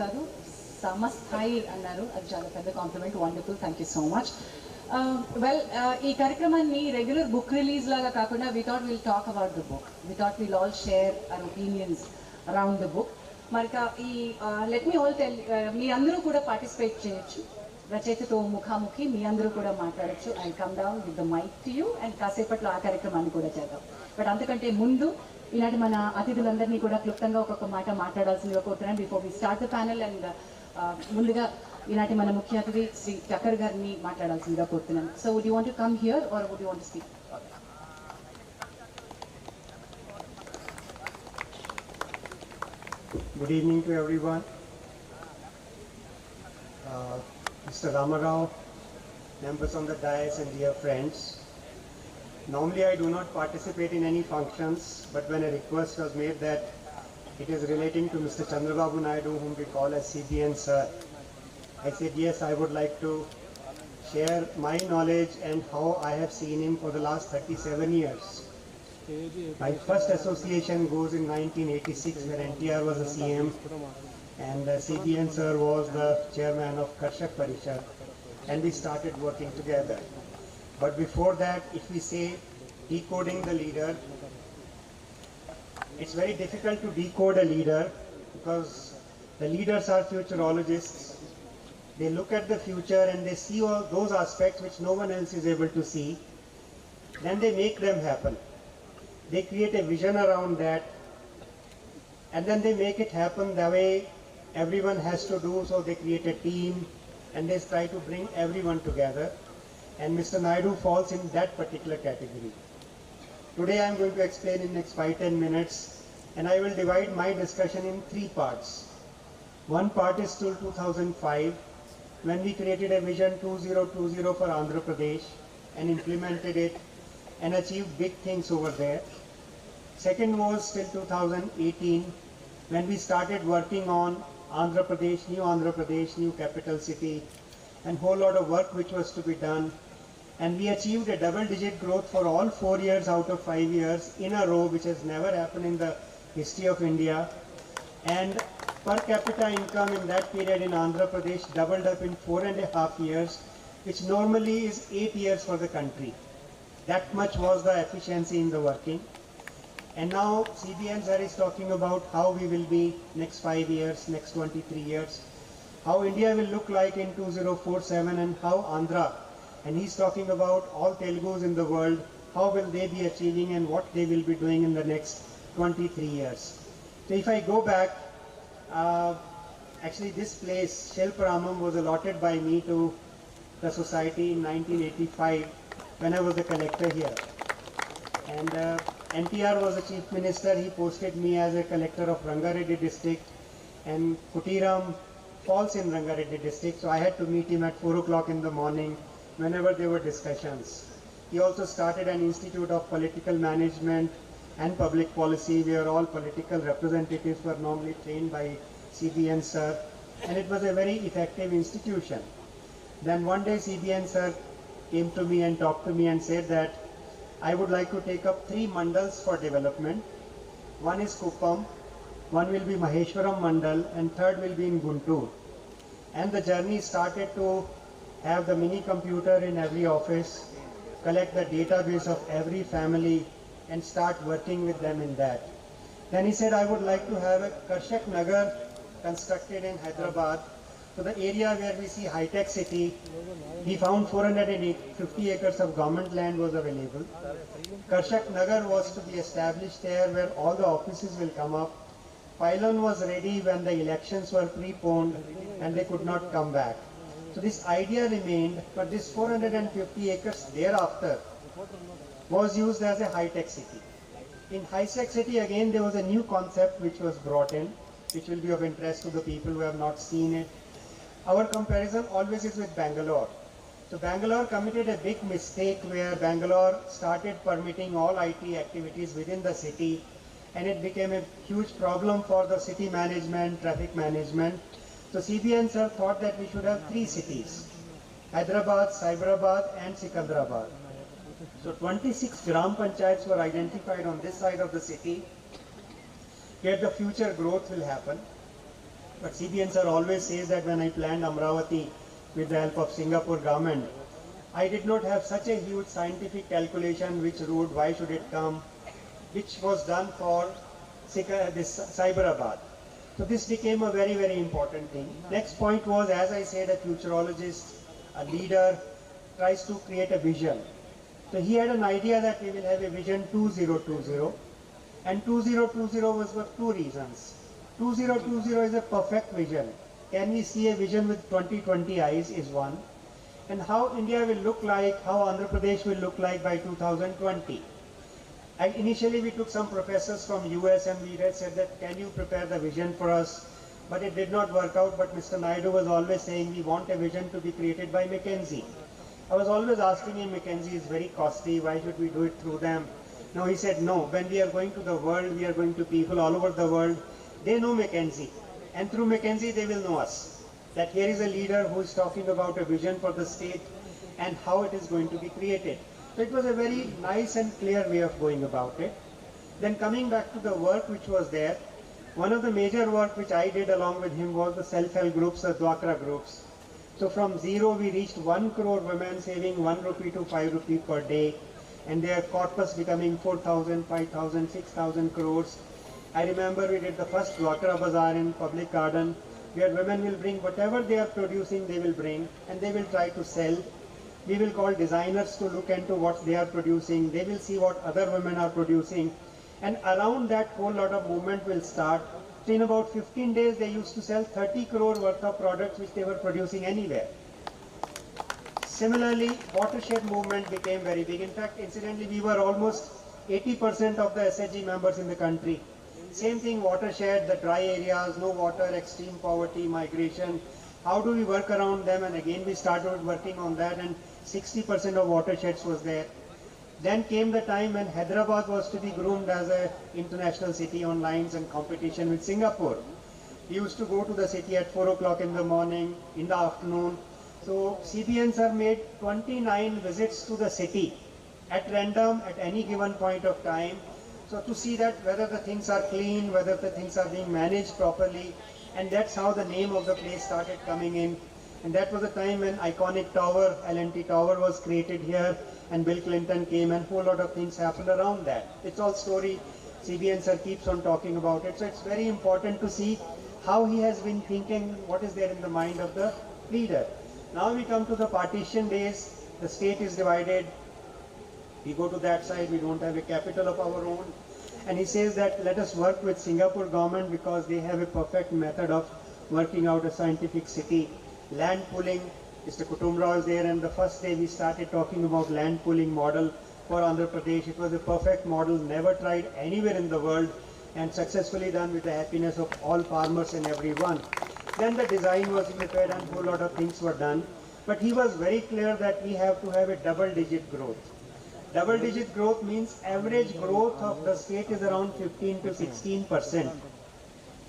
కాదు సమస్థాయి అన్నారు. అది చాలా పెద్ద compliment wonderful thank you so much well ఈ కార్యక్రమాన్ని రెగ్యులర్ బుక్ రిలీజ్ లాగా కాకుండా we thought will talk about the book we thought will all share our opinions around the book మరి ఈ let me all tell me అందరూ కూడా participate చేయొచ్చు. రచయితతో ముఖాముఖి మీ అందరూ కూడా మాట్లాడొచ్చు. I come down with the mic to you and కాసేపట్లో ఆ కార్యక్రమాన్ని కూడా చేద్దాం. బట్ అంతకంటే ముందు ఇలాంటి మన అతిథులందరినీ కూడా క్లుప్తంగా ఒక్కొక్క మాట మాట్లాడాల్సిందిగా కోరుతున్నాను. Before we start the panel and ముందుగా ఈనాటి మన ముఖ్య అతిథి శ్రీ చక్కర్ గారిని మాట్లాడాల్సిందిగా కోరుతున్నాను. So would you want come here or would you want speak good evening to everyone Mr. Ramarao, members on the dais and dear friends. Normally I do not participate in any functions, but when a request was made that it is relating to Mr. Chandrababu Naidu, whom we call as CBN sir, I said yes, I would like to share my knowledge and how I have seen him for the last 37 years. My first association goes in 1986 when NTR was a CM and uh, CBN sir was the chairman of Karshak Parishad and we started working together. But before that, if we say decoding the leader, it's very difficult to decode a leader because the leaders are futurologists. They look at the future and they see all those aspects which no one else is able to see. Then they make them happen they create a vision around that and then they make it happen the way everyone has to do so they create a team and they try to bring everyone together and Mr. Naidu falls in that particular category. Today I am going to explain in next 5-10 minutes and I will divide my discussion in three parts. One part is till 2005 when we created a vision 2020 for Andhra Pradesh and implemented it and achieved big things over there. Second was till 2018 when we started working on Andhra Pradesh, new Andhra Pradesh, new capital city and whole lot of work which was to be done and we achieved a double digit growth for all four years out of five years in a row which has never happened in the history of India and per capita income in that period in Andhra Pradesh doubled up in four and a half years which normally is eight years for the country. That much was the efficiency in the working. And now CBN sir is talking about how we will be next five years, next 23 years, how India will look like in 2047 and how Andhra, and he's talking about all Telugus in the world, how will they be achieving and what they will be doing in the next 23 years. So if I go back, uh, actually this place, Shelparamam was allotted by me to the society in 1985 when I was the collector here. And uh, NTR was the chief minister. He posted me as a collector of Rangareddy district, and Kutiram falls in Rangareddy district. So I had to meet him at 4 o'clock in the morning whenever there were discussions. He also started an institute of political management and public policy where all political representatives were normally trained by CBN sir, and it was a very effective institution. Then one day CBN sir came to me and talked to me and said that I would like to take up three mandals for development. One is Kuppam, one will be Maheshwaram Mandal, and third will be in Guntur. And the journey started to have the mini computer in every office, collect the database of every family, and start working with them in that. Then he said, I would like to have a Karshak Nagar constructed in Hyderabad. So the area where we see high-tech city, we found 450 acres of government land was available. Karshak Nagar was to be established there where all the offices will come up. Pylon was ready when the elections were preponed and they could not come back. So this idea remained, but this 450 acres thereafter was used as a high-tech city. In high-tech city again there was a new concept which was brought in, which will be of interest to the people who have not seen it. Our comparison always is with Bangalore. So Bangalore committed a big mistake where Bangalore started permitting all IT activities within the city and it became a huge problem for the city management, traffic management. So CBN sir thought that we should have three cities, Hyderabad, Cyberabad and Sikandrabad. So 26 Gram Panchayats were identified on this side of the city where the future growth will happen. But CBN sir always says that when I planned Amravati with the help of Singapore government, I did not have such a huge scientific calculation which route, why should it come, which was done for this Cyberabad. So this became a very, very important thing. Next point was, as I said, a futurologist, a leader, tries to create a vision. So he had an idea that we will have a vision 2020, and 2020 was for two reasons. 2020 is a perfect vision. Can we see a vision with 2020 eyes is one. And how India will look like, how Andhra Pradesh will look like by 2020. And initially we took some professors from US and we said that can you prepare the vision for us? But it did not work out. But Mr. Naidu was always saying we want a vision to be created by McKinsey. I was always asking him, McKinsey is very costly. Why should we do it through them? No, he said no. When we are going to the world, we are going to people all over the world. They know McKinsey, and through McKinsey they will know us. That here is a leader who is talking about a vision for the state and how it is going to be created. So it was a very nice and clear way of going about it. Then coming back to the work which was there, one of the major work which I did along with him was the self-help groups, the Dwakra groups. So from zero we reached 1 crore women saving 1 rupee to 5 rupee per day and their corpus becoming 4,000, 5,000, 6,000 crores. I remember we did the first Dwakra Bazaar in public garden where women will bring whatever they are producing they will bring and they will try to sell. We will call designers to look into what they are producing. They will see what other women are producing and around that whole lot of movement will start. In about 15 days they used to sell 30 crore worth of products which they were producing anywhere. Similarly, watershed movement became very big. In fact, incidentally, we were almost 80% of the SHG members in the country. Same thing, watershed, the dry areas, no water, extreme poverty, migration. How do we work around them? And again, we started working on that, and 60% of watersheds was there. Then came the time when Hyderabad was to be groomed as an international city on lines and competition with Singapore. We used to go to the city at 4 o'clock in the morning, in the afternoon. So CBNs have made 29 visits to the city at random at any given point of time. So to see that whether the things are clean, whether the things are being managed properly, and that's how the name of the place started coming in. And that was the time when iconic tower, L&T Tower was created here and Bill Clinton came and whole lot of things happened around that. It's all story. CBN sir keeps on talking about it. So it's very important to see how he has been thinking, what is there in the mind of the leader. Now we come to the partition days. The state is divided. We go to that side. We don't have a capital of our own. And he says that let us work with Singapore government because they have a perfect method of working out a scientific city. Land pooling, Mr. Kutumrao is there and the first day we started talking about land pooling model for Andhra Pradesh. It was a perfect model, never tried anywhere in the world and successfully done with the happiness of all farmers and everyone. Then the design was prepared and a whole lot of things were done. But he was very clear that we have to have a double digit growth. Double digit growth means average growth of the state is around 15 to 16 percent,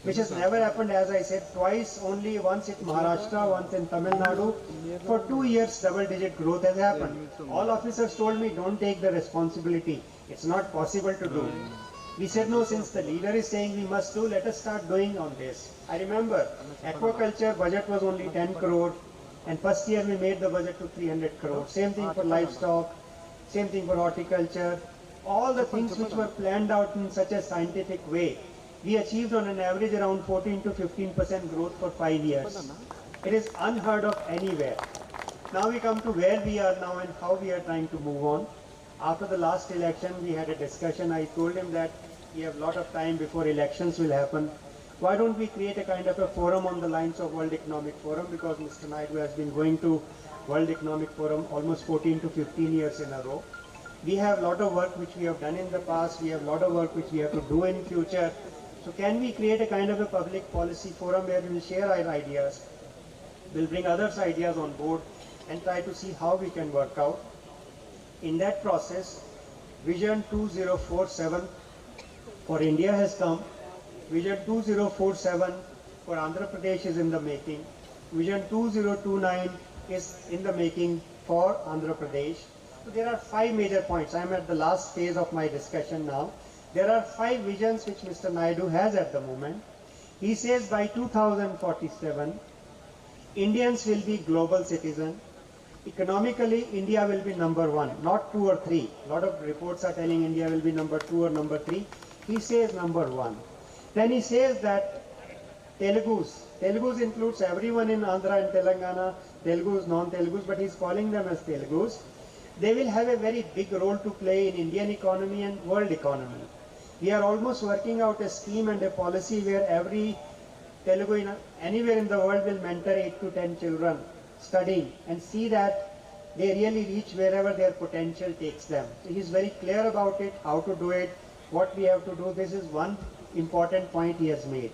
which has never happened, as I said, twice, only once in Maharashtra, once in Tamil Nadu. For two years, double digit growth has happened. All officers told me, don't take the responsibility. It's not possible to do. We said, no, since the leader is saying we must do, let us start doing on this. I remember, aquaculture budget was only 10 crore, and first year we made the budget to 300 crore. Same thing for livestock, same thing for horticulture. All the things which were planned out in such a scientific way, we achieved on an average around 14 to 15 percent growth for five years. It is unheard of anywhere. Now we come to where we are now and how we are trying to move on. After the last election, we had a discussion. I told him that we have a lot of time before elections will happen. Why don't we create a kind of a forum on the lines of World Economic Forum because Mr. Naidu has been going to World Economic Forum almost 14 to 15 years in a row. We have a lot of work which we have done in the past. We have a lot of work which we have to do in future. So can we create a kind of a public policy forum where we will share our ideas? We'll bring others' ideas on board and try to see how we can work out. In that process, Vision 2047 for India has come. Vision 2047 for Andhra Pradesh is in the making. Vision 2029 is in the making for Andhra Pradesh. So there are five major points. I am at the last phase of my discussion now. There are five visions which Mr. Naidu has at the moment. He says by 2047, Indians will be global citizens. Economically, India will be number one, not two or three. A lot of reports are telling India will be number two or number three. He says number one. Then he says that Telugus, Telugus includes everyone in Andhra and Telangana, Telugus, non-Telugus, but he's calling them as Telugus. They will have a very big role to play in Indian economy and world economy. We are almost working out a scheme and a policy where every Telugu in anywhere in the world will mentor 8 to 10 children studying and see that they really reach wherever their potential takes them. So he's very clear about it, how to do it, what we have to do. This is one important point he has made.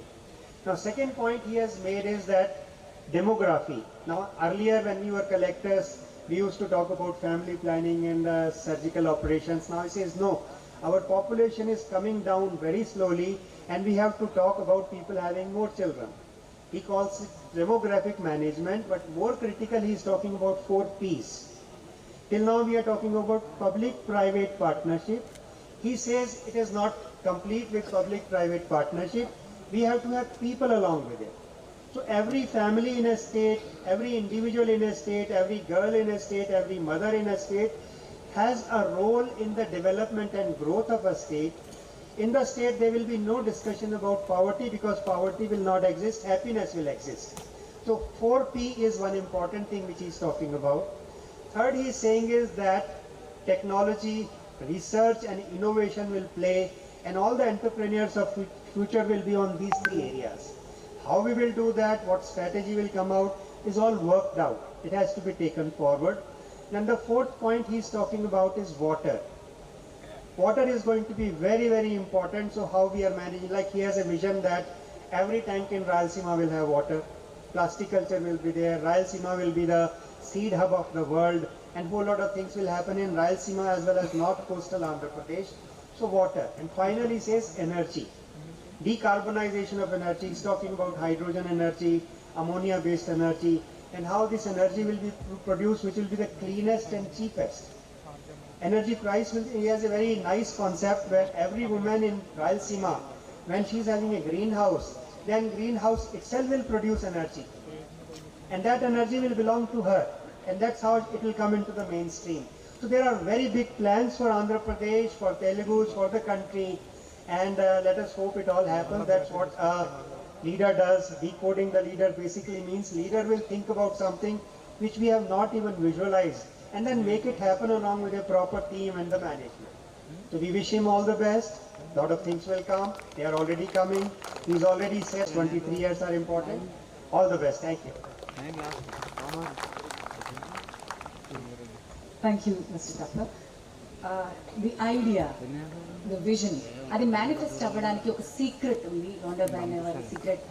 Now second point he has made is that demography. Now earlier when we were collectors, we used to talk about family planning and uh, surgical operations. Now he says no, our population is coming down very slowly and we have to talk about people having more children. He calls it demographic management, but more critical he is talking about four P's. Till now we are talking about public-private partnership. He says it is not complete with public-private partnership. We have to have people along with it. So every family in a state, every individual in a state, every girl in a state, every mother in a state has a role in the development and growth of a state. In the state there will be no discussion about poverty because poverty will not exist, happiness will exist. So 4P is one important thing which he is talking about. Third he is saying is that technology, research and innovation will play and all the entrepreneurs of future will be on these three areas. How we will do that, what strategy will come out is all worked out. It has to be taken forward. And the fourth point he's talking about is water. Water is going to be very, very important. So how we are managing, like he has a vision that every tank in Rayalaseema will have water. Plastic culture will be there. Rayalaseema will be the seed hub of the world. And whole lot of things will happen in Rayalaseema as well as North Coastal Andhra Pradesh. So water. And finally says energy. Decarbonization of energy. He's talking about hydrogen energy, ammonia based energy, and how this energy will be produced, which will be the cleanest and cheapest energy price will, he has a very nice concept where every woman in Rayalaseema, when she is having a greenhouse, then greenhouse itself will produce energy. And that energy will belong to her. And that's how it will come into the mainstream. So there are very big plans for Andhra Pradesh, for Telugu, for the country and uh, let us hope it all happens. That's what a leader does. Decoding the leader basically means leader will think about something which we have not even visualized and then make it happen along with a proper team and the management. So we wish him all the best. A lot of things will come. They are already coming. He's already said 23 years are important. All the best. Thank you. Thank you, Mr. Doctor. The idea the vision అది manifest అవ్వడానికి ఒక secret ఉంది rounder ban secret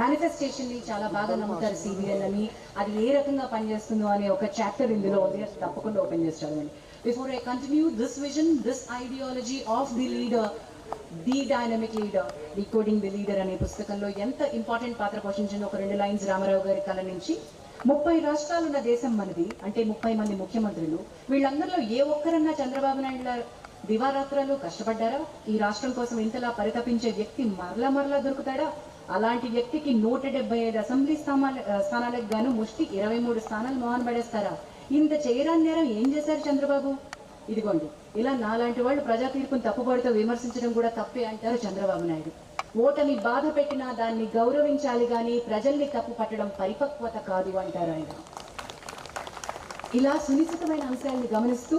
మేనిఫెస్టేషన్ని చాలా బాగా నమ్ముతారు CBN అని. అది ఏ రకంగా పనిచేస్తుందో అనే ఒక చాప్టర్ ఇందులో ఉంది. అది తప్పకుండా ఓపెన్ చేసి చదవండి before I continue this vision this ideology of the leader the dynamic leader decoding the leader అనే పుస్తకంలో ఎంత ఇంపార్టెంట్ పాత్ర పోషించిన ఒక రెండు లైన్స్ రామారావు గారి కళ నుంచి ముప్పై రాష్ట్రాలున్న దేశం మనది అంటే ముప్పై మంది ముఖ్యమంత్రులు వీళ్ళందరిలో ఏ ఒక్కరన్నా చంద్రబాబు నాయుడు దివారాత్రాలు కష్టపడ్డారా? ఈ రాష్ట్రం కోసం ఇంతలా పరితపించే వ్యక్తి మరలా మరలా దొరుకుతాడా? అలాంటి వ్యక్తికి నూట డెబ్బై ఐదు అసెంబ్లీ స్థానాల స్థానాలకు గాను ముష్టి ఇరవై మూడు స్థానాలు మోహన్ పడేస్తారా? ఇంత చేయరాని నేరం ఏం చేశారు చంద్రబాబు? ఇదిగోండి ఇలా నాలాంటి వాళ్ళు ప్రజా తీర్పును తప్పుబడితో విమర్శించడం కూడా తప్పే అంటారు చంద్రబాబు నాయుడు. ఓటమి బాధ పెట్టినా దాన్ని గౌరవించాలి కానీ ప్రజల్ని తప్పు పట్టడం పరిపక్వత కాదు అంటారు ఆయన. ఇలా సునిశ్చితమైన అంశాలను గమనిస్తూ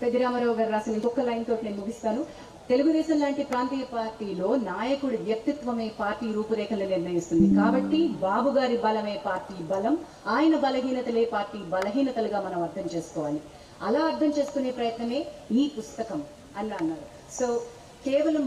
పెద్దిరామారావు గారు రాసిన ఇంకొక లైన్ తోటి నేను ముగిస్తాను. తెలుగుదేశం లాంటి ప్రాంతీయ పార్టీలో నాయకుడి వ్యక్తిత్వమే పార్టీ రూపురేఖలు నిర్ణయిస్తుంది. కాబట్టి బాబు గారి బలమే పార్టీ బలం ఆయన బలహీనతలే పార్టీ బలహీనతలుగా మనం అర్థం చేసుకోవాలి. అలా అర్థం చేసుకునే ప్రయత్నమే ఈ పుస్తకం అన్న అన్నారు సో కేవలం